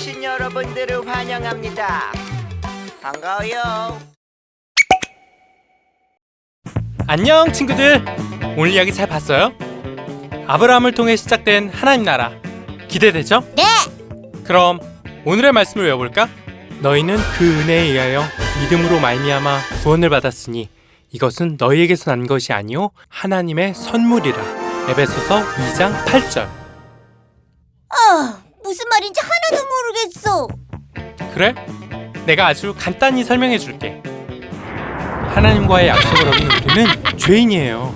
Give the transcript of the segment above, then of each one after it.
오신 여러분들을 환영합니다. 반가워요. 안녕 친구들 오늘 이야기 잘 봤어요? 아브라함을 통해 시작된 하나님 나라 기대되죠? 네. 그럼 오늘의 말씀을 외워볼까? 너희는 그 은혜에 의하여 믿음으로 말미암아 구원을 받았으니 이것은 너희에게서 난 것이 아니요 하나님의 선물이라 에베소서 2장 8절 아, 무슨 말인지 하나도 모르겠어. 그래? 내가 아주 간단히 설명해 줄게 하나님과의 약속을 어긴 우리는 죄인이에요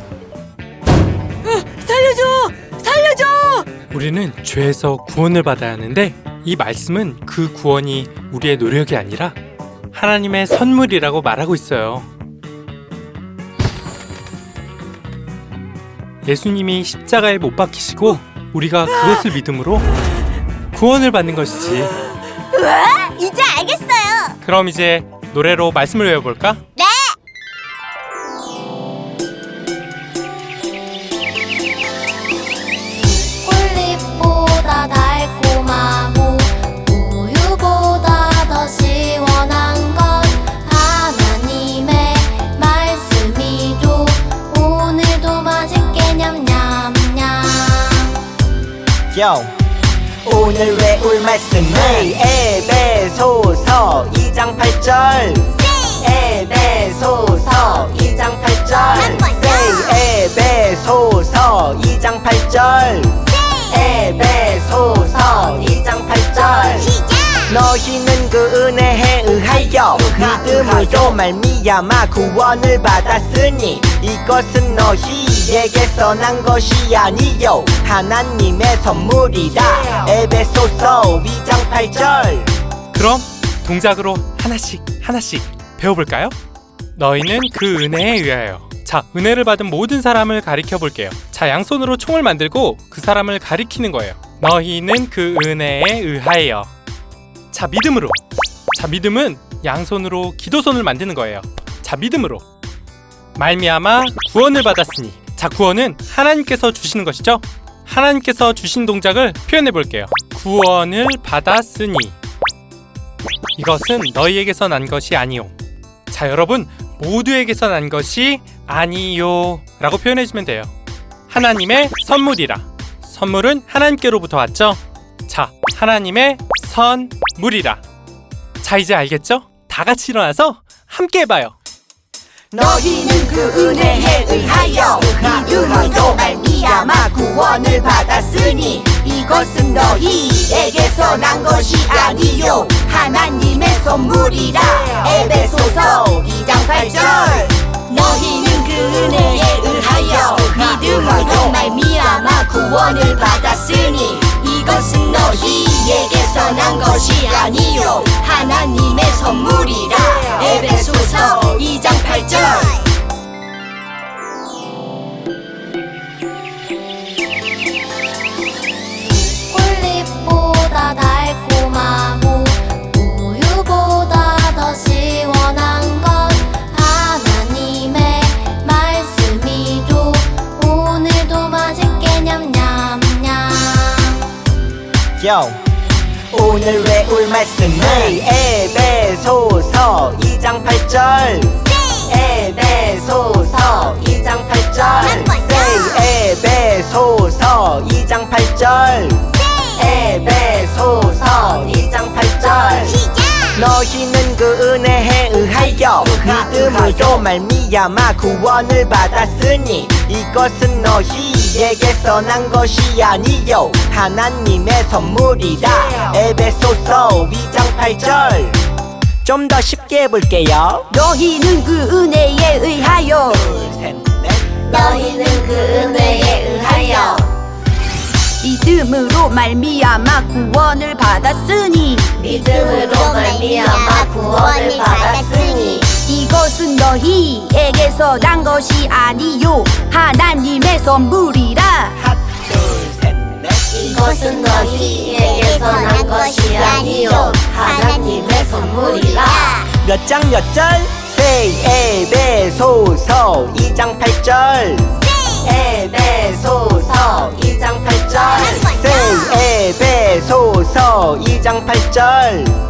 살려줘! 살려줘! 우리는 죄에서 구원을 받아야 하는데 이 말씀은 그 구원이 우리의 노력이 아니라 하나님의 선물이라고 말하고 있어요. 예수님이 십자가에 못 박히시고 우리가 그것을 믿음으로 구원을 받는 것이지. 우와, 이제 알겠어요. 그럼 이제 노래로 말씀을 외워볼까? 네. 꿀잎보다 달콤하고 우유보다 더 시원한 건 하나님의 말씀이죠 오늘도 맛있게 냠냠냠 요. 오늘 외울 말씀은 에베소서 2장 8절. 에베소서 2장 8절. 한번 더. 에베소서 2장 8절. 에베소서 2장 8절. 시작! 너희는 그 은혜에 의하여 믿음으로 말미암아 구원을 받았으니 이것은 너희 에게서 난 것이 아니요. 하나님의 선물이라 에베소서 2장 8절. 그럼 동작으로 하나씩 하나씩 배워볼까요? 너희는 그 은혜에 의하여. 자 은혜를 받은 모든 사람을 가리켜 볼게요. 자 양손으로 총을 만들고 그 사람을 가리키는 거예요. 너희는 그 은혜에 의하여. 자 믿음으로. 자 믿음은 양손으로 기도손을 만드는 거예요. 자 믿음으로. 말미암아 구원을 받았으니 자 구원은 하나님께서 주시는 것이죠 하나님께서 주신 동작을 표현해 볼게요 구원을 받았으니 이것은 너희에게서 난 것이 아니요. 자, 여러분 모두에게서 난 것이 아니요. 라고 표현해 주면 돼요. 하나님의 선물이라. 선물은 하나님께로부터 왔죠? 자, 하나님의 선물이라. 자, 이제 알겠죠? 다 같이 일어나서 함께 해봐요. 너희는 그 은혜에 의하여 믿음으로 말미암아 구원을 받았으니 이것은 너희에게서 난 것이 아니요. 하나님의 선물이라. 에베소서 2장 8절. 너희는 그 은혜에 의하여 믿음으로 말미암아 구원을 받았으니 이것은 너희 에게서 난 것이 아니요. 하나님의 선물이라. 에베소서 2장 8절. 꿀잎보다 달콤하고 우유보다 더 시원한 건 하나님의 말씀이죠 오늘도 맛있게 냠냠냠. 요 오늘 외울 말씀은 에베소서. 2장 8절. 에베소서. 2장 8절. 한번 더. 에베소서. 2장 8절. 에베소서. 2장 8절. 시작! 너희는 그 은혜에 의하여 믿음으로 말미암아 구원을 받았으니 이것은 너희 에게서 난 것이 아니요. 하나님의 선물이라 에베소서 2장 8절. 좀 더 쉽게 해볼게요. 너희는 그 은혜에 의하여. 둘셋넷. 너희는 그 은혜에 의하여. 믿음으로 말미암아 구원을 받았으니. 믿음으로 말미암아 구원을 받았으니 이것은 너희에게서 난 것이 아니요. 하나님의 선물이라. 이것은 너희에게서 난 것이 아니요. 하나님의 선물이라. 몇 장 몇 절? 세 에베소서 2장 8절. 에베소서 2장 8절. 세 에베소서 에베소서 2장 8절.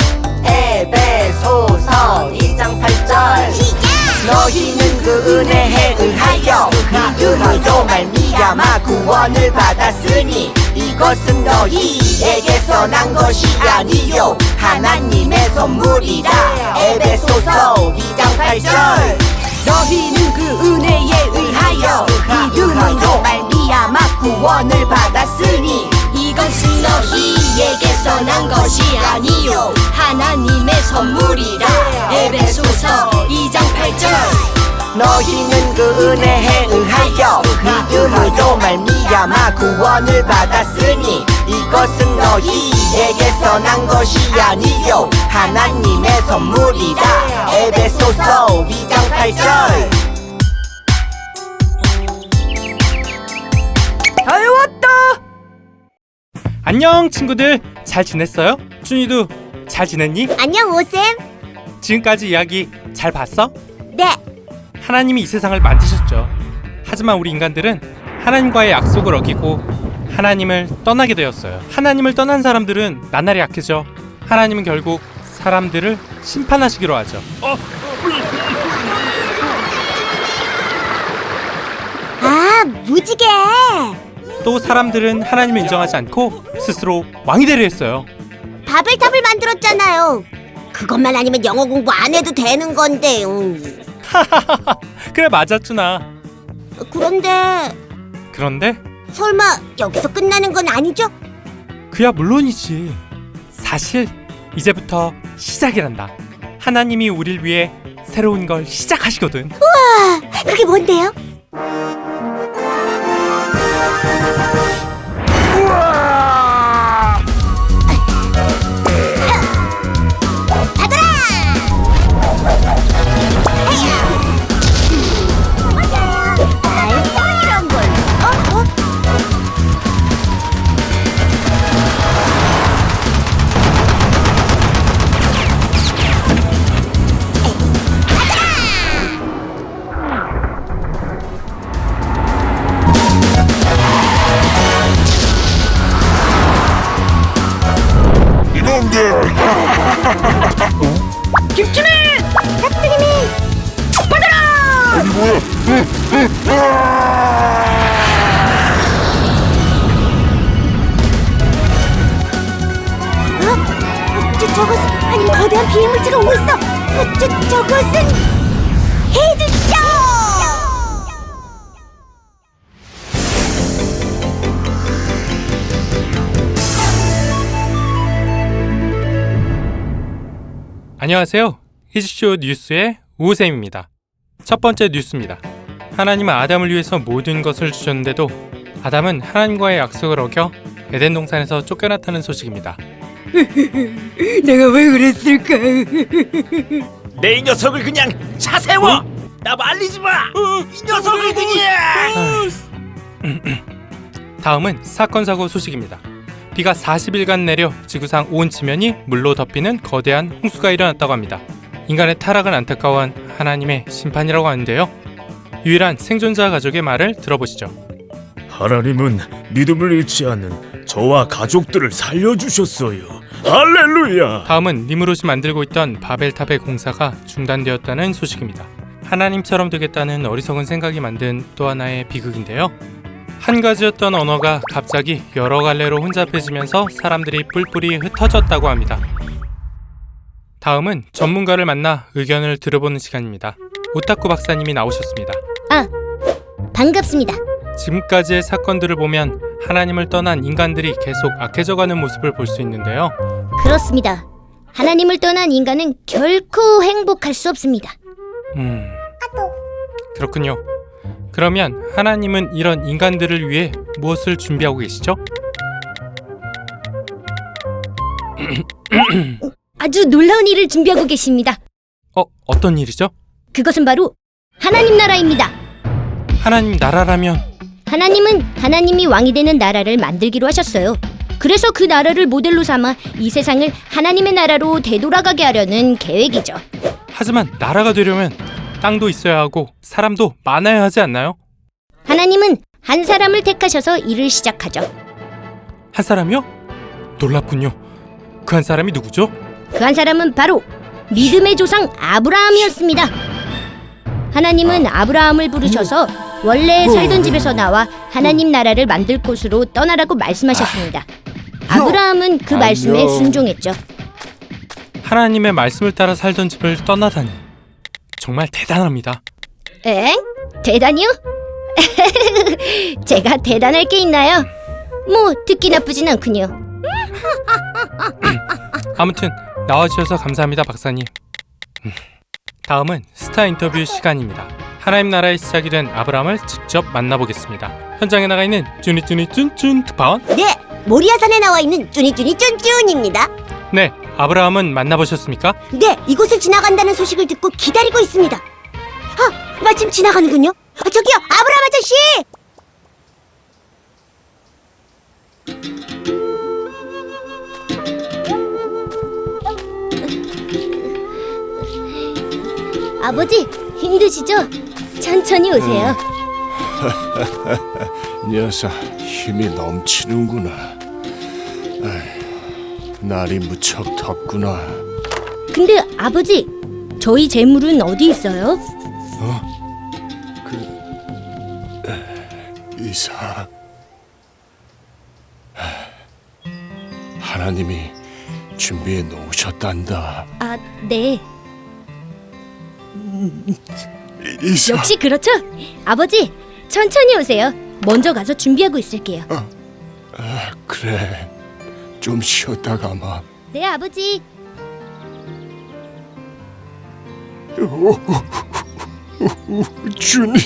에베소서 2장 8절. 너희는 그 은혜에 의하여 믿음으로 말미암아 구원을 받았으니 이것은 너희에게서 난 것이 아니요. 하나님의 선물이라. 에베소서 2장 8절. 너희는 그 은혜에 의하여 믿음으로 말미암아 구원을 받았으니 이것은 너희에게서 난 것이 아니요. 하나님의 선물이라. 에베소서 2장 8절. 너희는 그 은혜에 의하여 믿음으로 말미암아 구원을 받았으니 이것은 너희에게서 난 것이 아니요. 하나님의 선물이라. 에베소서 2장 8절 안녕 친구들 잘 지냈어요? 준이도 잘 지냈니? 안녕 오쌤 지금까지 이야기 잘 봤어? 네 하나님이 이 세상을 만드셨죠. 하지만 우리 인간들은 하나님과의 약속을 어기고 하나님을 떠나게 되었어요. 하나님을 떠난 사람들은 나날이 약해져. 하나님은 결국 사람들을 심판하시기로 하죠. 아 무지개 또 사람들은 하나님을 인정하지 않고 스스로 왕이 되려 했어요. 바벨탑을 만들었잖아요 그것만 아니면 영어 공부 안 해도 되는 건데 음. 그래 맞았구나. 그런데 그런데 설마 여기서 끝나는 건 아니죠? 그야 물론이지. 사실 이제부터 시작이란다. 하나님이 우릴 위해 새로운 걸 시작하시거든. 그게 뭔데요? 이 안녕하세요. 히즈쇼 뉴스의 우쌤입니다. 첫 번째 뉴스입니다. 하나님은 아담을 위해서 모든 것을 주셨는데도 아담은 하나님과의 약속을 어겨 에덴 동산에서 쫓겨났다는 소식입니다. 내가 왜 그랬을까 내 이 녀석을 그냥 차 세워! 나 말리지 마! 이 녀석을 그냥! 다음은 사건 사고 소식입니다. 비가 40일간 내려 지구상 온 지면이 물로 덮이는 거대한 홍수가 일어났다고 합니다. 인간의 타락을 안타까워한 하나님의 심판이라고 하는데요. 유일한 생존자 가족의 말을 들어보시죠. 하나님은 믿음을 잃지 않는 저와 가족들을 살려주셨어요. 할렐루야! 다음은 니무롯이 만들고 있던 바벨탑의 공사가 중단되었다는 소식입니다. 하나님처럼 되겠다는 어리석은 생각이 만든 또 하나의 비극인데요. 한 가지였던 언어가 갑자기 여러 갈래로 혼잡해지면서 사람들이 뿔뿔이 흩어졌다고 합니다. 다음은 전문가를 만나 의견을 들어보는 시간입니다. 오타쿠 박사님이 나오셨습니다. 반갑습니다. 지금까지의 사건들을 보면 하나님을 떠난 인간들이 계속 악해져가는 모습을 볼 수 있는데요. 그렇습니다. 하나님을 떠난 인간은 결코 행복할 수 없습니다. 음. 그렇군요. 그러면 하나님은 이런 인간들을 위해 무엇을 준비하고 계시죠? 아주 놀라운 일을 준비하고 계십니다. 어, 어떤 일이죠? 그것은 바로 하나님 나라입니다. 하나님 나라라면 하나님은 하나님이 왕이 되는 나라를 만들기로 하셨어요. 그래서 그 나라를 모델로 삼아 이 세상을 하나님의 나라로 되돌아가게 하려는 계획이죠. 하지만 나라가 되려면 땅도 있어야 하고 사람도 많아야 하지 않나요? 하나님은 한 사람을 택하셔서 일을 시작하죠. 한 사람이요? 놀랍군요. 그 한 사람이 누구죠? 그 한 사람은 바로 믿음의 조상 아브라함이었습니다. 하나님은 아브라함을 부르셔서 원래 살던 집에서 나와 하나님 나라를 만들 곳으로 떠나라고 말씀하셨습니다. 아브라함은 그 말씀에 순종했죠. 하나님의 말씀을 따라 살던 집을 떠나다니 정말 대단합니다. 엥? 대단히요? 제가 대단할 게 있나요? 뭐 듣기 나쁘진 않군요. 아무튼 나와주셔서 감사합니다, 박사님. 음, 다음은 스타 인터뷰 시간입니다. 하나님 나라의 시작이 된 아브라함을 직접 만나보겠습니다. 현장에 나가 있는 쭈니쭈니 쭌쭌 특파원. 네, 모리아산에 나와 있는 쭈니쭈니 쭌쭌입니다. 네, 아브라함은 만나보셨습니까? 네, 이곳을 지나간다는 소식을 듣고 기다리고 있습니다. 아, 마침 지나가는군요. 아, 저기요, 아브라함 아저씨! 아버지 힘드시죠? 천천히 오세요. 녀석 힘이 넘치는구나. 아이, 날이 무척 덥구나. 근데 아버지 저희 재물은 어디 있어요? 이사. 하나님이 준비해 놓으셨단다. 아 네. 이사. 역시 그렇죠. 아버지 천천히 오세요. 먼저 가서 준비하고 있을게요. 그래. 좀 쉬었다 가 마. 네 아버지. 주님.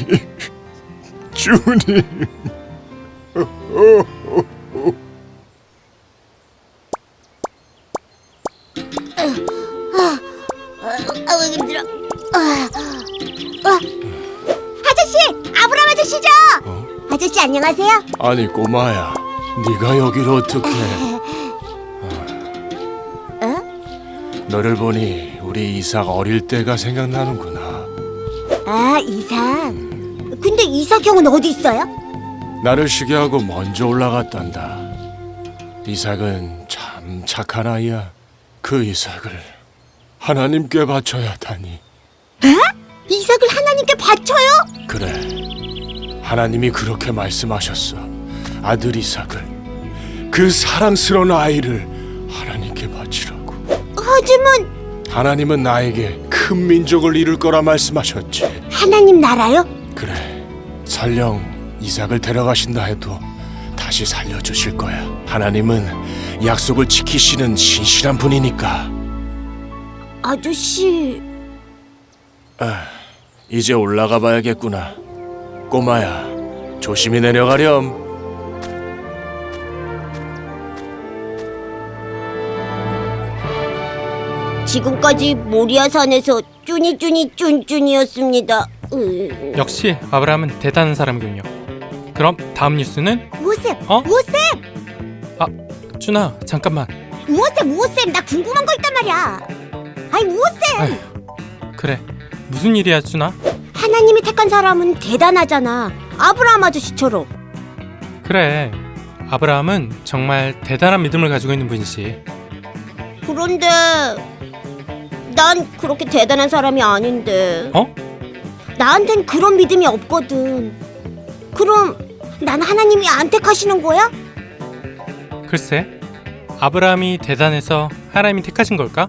주님. 아우, 힘들어. 아, 아. 아저씨! 아브라함 아저씨죠? 아저씨, 안녕하세요. 아니 꼬마야. 네가 여기를 어떻게? 너를 보니 우리 이사가 어릴 때가 생각나는구나. 아, 이삭. 근데 이삭 형은 어디 있어요? 나를 쉬게 하고 먼저 올라갔단다. 이삭은 참 착한 아이야. 그 이삭을 하나님께 바쳐야 하다니. 이삭을 하나님께 바쳐요? 그래. 하나님이 그렇게 말씀하셨어. 아들 이삭을 그 사랑스러운 아이를 하나님께 바치라 고. 하지만 하나님은 나에게 큰 민족을 이룰 거라 말씀하셨지. 하나님 나라요? 그래. 설령 이삭을 데려가신다 해도 다시 살려주실 거야. 하나님은 약속을 지키시는 신실한 분이니까. 아저씨, 이제 올라가 봐야겠구나. 꼬마야, 조심히 내려가렴. 지금까지 모리아산에서 쭈니쭈니. 으... 역시 아브라함은 대단한 사람이군요. 그럼 다음 뉴스는 우쌤, 어? 우쌤, 쭈나 잠깐만. 우쌤, 우쌤, 나 궁금한 거 있단 말이야. 아이, 우쌤, 아휴, 그래 무슨 일이야 쭈나? 하나님이 택한 사람은 대단하잖아. 아브라함 아저씨처럼. 그래 아브라함은 정말 대단한 믿음을 가지고 있는 분이지. 그런데 난 그렇게 대단한 사람이 아닌데. 어? 나한텐 그런 믿음이 없거든. 그럼 난 하나님이 안 택하시는 거야? 글쎄 아브라함이 대단해서 하나님이 택하신 걸까?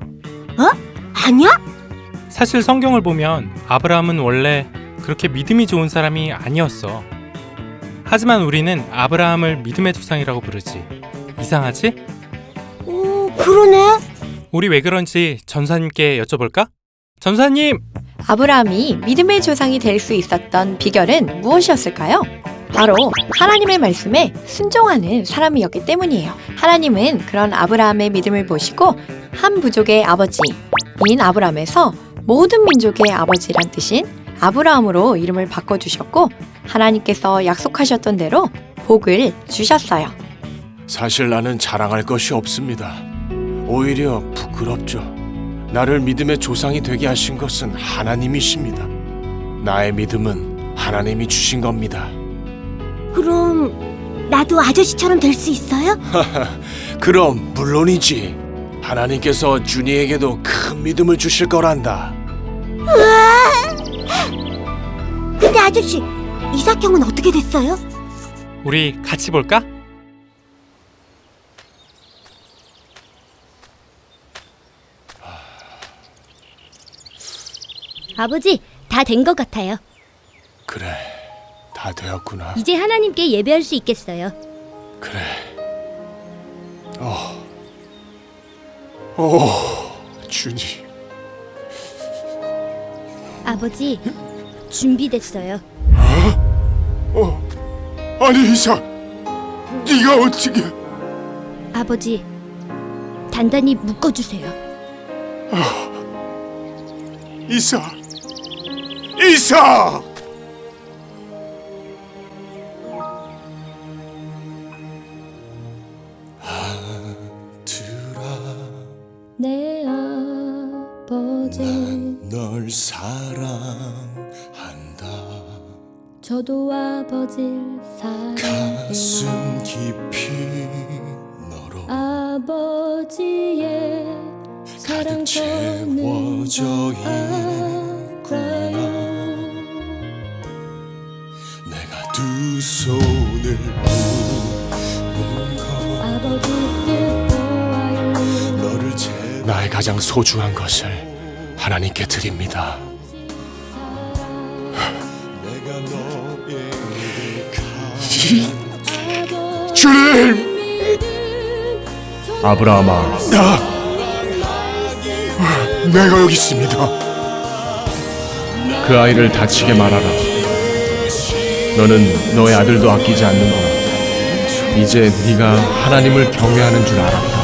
아니야? 사실 성경을 보면 아브라함은 원래 그렇게 믿음이 좋은 사람이 아니었어. 하지만 우리는 아브라함을 믿음의 조상이라고 부르지. 이상하지? 오, 그러네. 우리 왜 그런지 전사님께 여쭤볼까? 전사님! 아브라함이 믿음의 조상이 될 수 있었던 비결은 무엇이었을까요? 바로 하나님의 말씀에 순종하는 사람이었기 때문이에요. 하나님은 그런 아브라함의 믿음을 보시고 한 부족의 아버지인 아브라함에서 모든 민족의 아버지란 뜻인 아브라함으로 이름을 바꿔주셨고 하나님께서 약속하셨던 대로 복을 주셨어요. 사실 나는 자랑할 것이 없습니다. 오히려 부끄럽죠. 나를 믿음의 조상이 되게 하신 것은 하나님이십니다. 나의 믿음은 하나님이 주신 겁니다. 그럼 나도 아저씨처럼 될 수 있어요? 그럼 물론이지. 하나님께서 준이에게도 큰 믿음을 주실 거란다. 근데 아저씨, 이삭 형은 어떻게 됐어요? 우리 같이 볼까? 아버지, 다 된 것 같아요. 그래, 다 되었구나. 이제 하나님께 예배할 수 있겠어요. 그래. 어. 오, 준이. 아버지, 준비됐어요. 아니 이삭, 네가 어떻게? 아버지, 단단히 묶어주세요. 이삭, 이삭. 아들아, 내 아버지, 널 사랑한다. 저도 아버지를 가슴 깊이 너로 아버지의 가득 채워져 나의 가장 소중한 것을 하나님께 드립니다. 주님 아브라함아 나 내가 여기 있습니다. 그 아이를 다치게 말하라 너는 너의 아들도 아끼지 않는구나 이제 네가 하나님을 경외하는 줄 알았다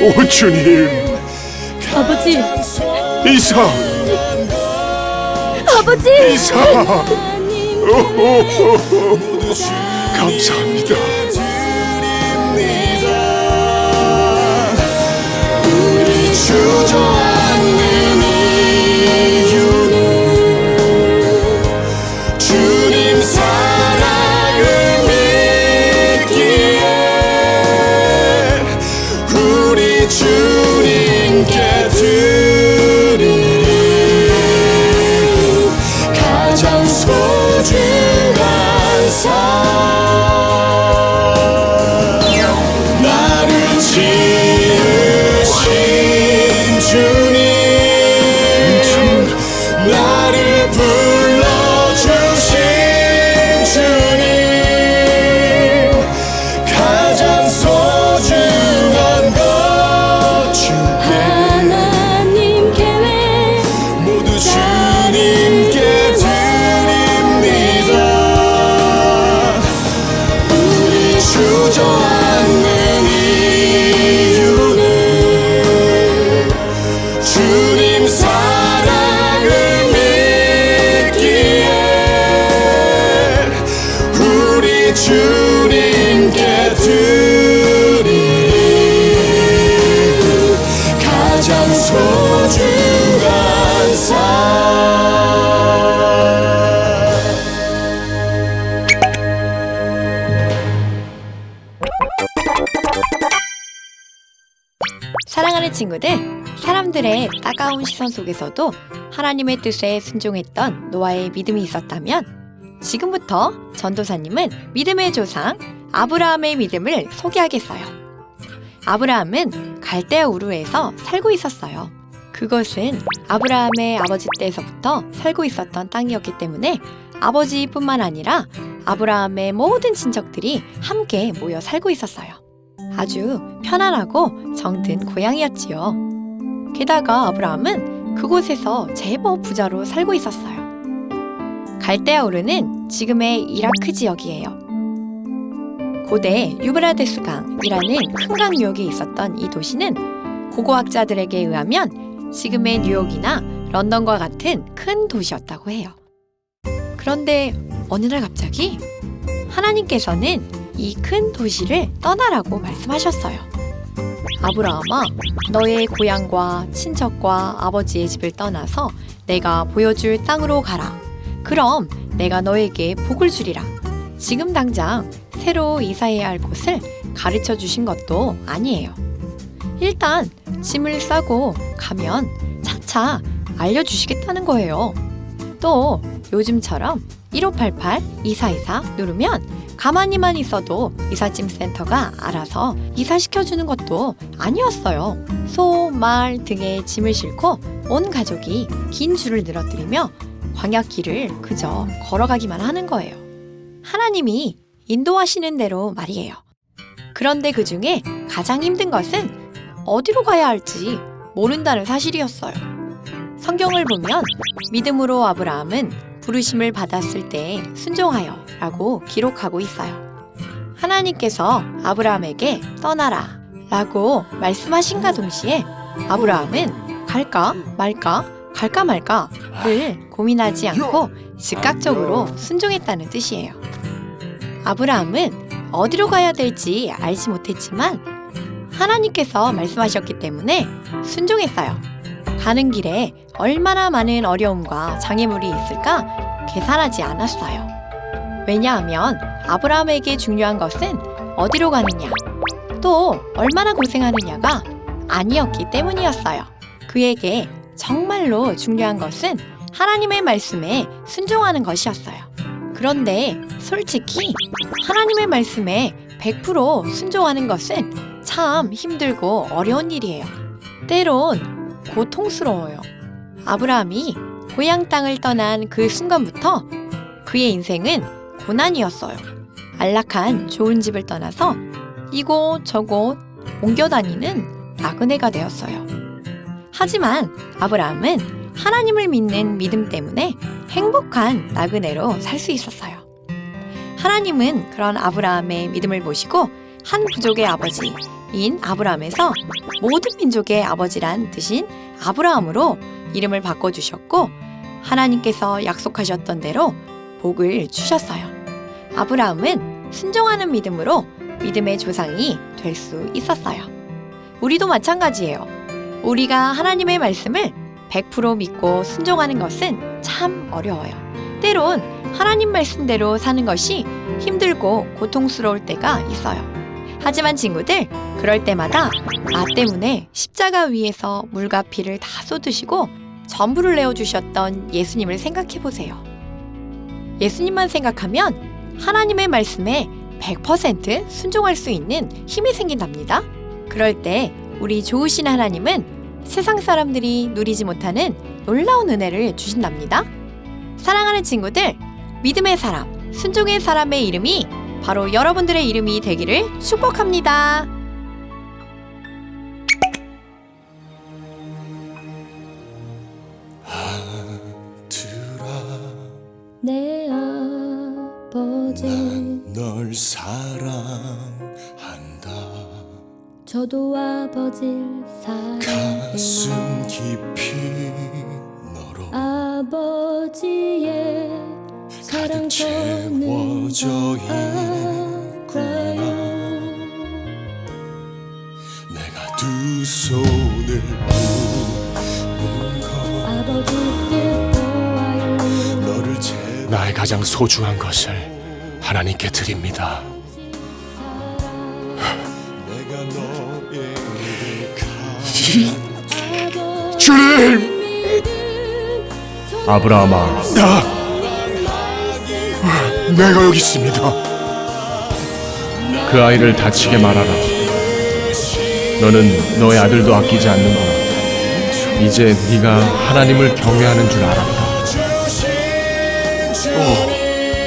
오 주님 아버지, 이삭 아버지! 오, 오, 오, 오. 감사합니다. 우리 주저 친구들, 사람들의 따가운 시선 속에서도 하나님의 뜻에 순종했던 노아의 믿음이 있었다면 지금부터 전도사님은 믿음의 조상 아브라함의 믿음을 소개하겠어요. 아브라함은 갈대아 우르에서 살고 있었어요. 그것은 아브라함의 아버지 때에서부터 살고 있었던 땅이었기 때문에 아버지뿐만 아니라 아브라함의 모든 친척들이 함께 모여 살고 있었어요. 아주 편안하고 정든 고향이었지요. 게다가 아브라함은 그곳에서 제법 부자로 살고 있었어요. 갈대아 우르는 지금의 이라크 지역이에요. 고대 유브라데스 강이라는 큰 강유역에 있었던 이 도시는 고고학자들에게 의하면 지금의 뉴욕이나 런던과 같은 큰 도시였다고 해요. 그런데 어느 날 갑자기 하나님께서는 이 큰 도시를 떠나라고 말씀하셨어요. 아브라함아, 너의 고향과 친척과 아버지의 집을 떠나서 내가 보여줄 땅으로 가라. 그럼 내가 너에게 복을 주리라. 지금 당장 새로 이사해야 할 곳을 가르쳐 주신 것도 아니에요. 일단 짐을 싸고 가면 차차 알려주시겠다는 거예요. 또 요즘처럼 1588 2424 누르면 가만히만 있어도 이삿짐 센터가 알아서 이사시켜주는 것도 아니었어요. 소, 말 등의 짐을 싣고 온 가족이 긴 줄을 늘어뜨리며 광야길을 그저 걸어가기만 하는 거예요. 하나님이 인도하시는 대로 말이에요. 그런데 그 중에 가장 힘든 것은 어디로 가야 할지 모른다는 사실이었어요. 성경을 보면 믿음으로 아브라함은 부르심을 받았을 때 순종하여 라고 기록하고 있어요. 하나님께서 아브라함에게 떠나라 라고 말씀하신가 동시에 아브라함은 갈까 말까 갈까 말까를 고민하지 않고 즉각적으로 순종했다는 뜻이에요. 아브라함은 어디로 가야 될지 알지 못했지만 하나님께서 말씀하셨기 때문에 순종했어요. 가는 길에 얼마나 많은 어려움과 장애물이 있을까 계산하지 않았어요. 왜냐하면 아브라함에게 중요한 것은 어디로 가느냐, 또 얼마나 고생하느냐가 아니었기 때문이었어요. 그에게 정말로 중요한 것은 하나님의 말씀에 순종하는 것이었어요. 그런데 솔직히 하나님의 말씀에 100% 순종하는 것은 참 힘들고 어려운 일이에요. 때론 고통스러워요. 아브라함이 고향 땅을 떠난 그 순간부터 그의 인생은 고난이었어요. 안락한 좋은 집을 떠나서 이곳 저곳 옮겨 다니는 나그네가 되었어요. 하지만 아브라함은 하나님을 믿는 믿음 때문에 행복한 나그네로 살 수 있었어요. 하나님은 그런 아브라함의 믿음을 보시고 한 부족의 아버지 인 아브라함에서 모든 민족의 아버지란 뜻인 아브라함으로 이름을 바꿔주셨고 하나님께서 약속하셨던 대로 복을 주셨어요. 아브라함은 순종하는 믿음으로 믿음의 조상이 될 수 있었어요. 우리도 마찬가지예요. 우리가 하나님의 말씀을 100% 믿고 순종하는 것은 참 어려워요. 때론 하나님 말씀대로 사는 것이 힘들고 고통스러울 때가 있어요. 하지만 친구들, 그럴 때마다 나 때문에 십자가 위에서 물과 피를 다 쏟으시고 전부를 내어주셨던 예수님을 생각해 보세요. 예수님만 생각하면 하나님의 말씀에 100% 순종할 수 있는 힘이 생긴답니다. 그럴 때 우리 좋으신 하나님은 세상 사람들이 누리지 못하는 놀라운 은혜를 주신답니다. 사랑하는 친구들, 믿음의 사람, 순종의 사람의 이름이 바로 여러분들의 이름이 되기를 축복합니다. 내 아버지 널 사랑한다. 저도 아버지를 가슴 사랑해요. 깊이 너로 아버지의 사랑 가득 저는 알아요 내가 두 손을 것 너를 제 나의 가장 소중한 것을 하나님께 드립니다. 내가 주님! 아브라함아. 나 내가 여기 있습니다. 그 아이를 다치게 말하라. 너는 너의 아들도 아끼지 않는구나. 이제 네가 하나님을 경외하는 줄 알았다.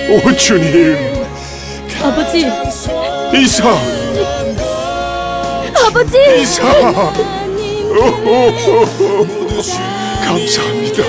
오 주님. 아버지. 이사. 아버지. 이사. 오호호호. 감사합니다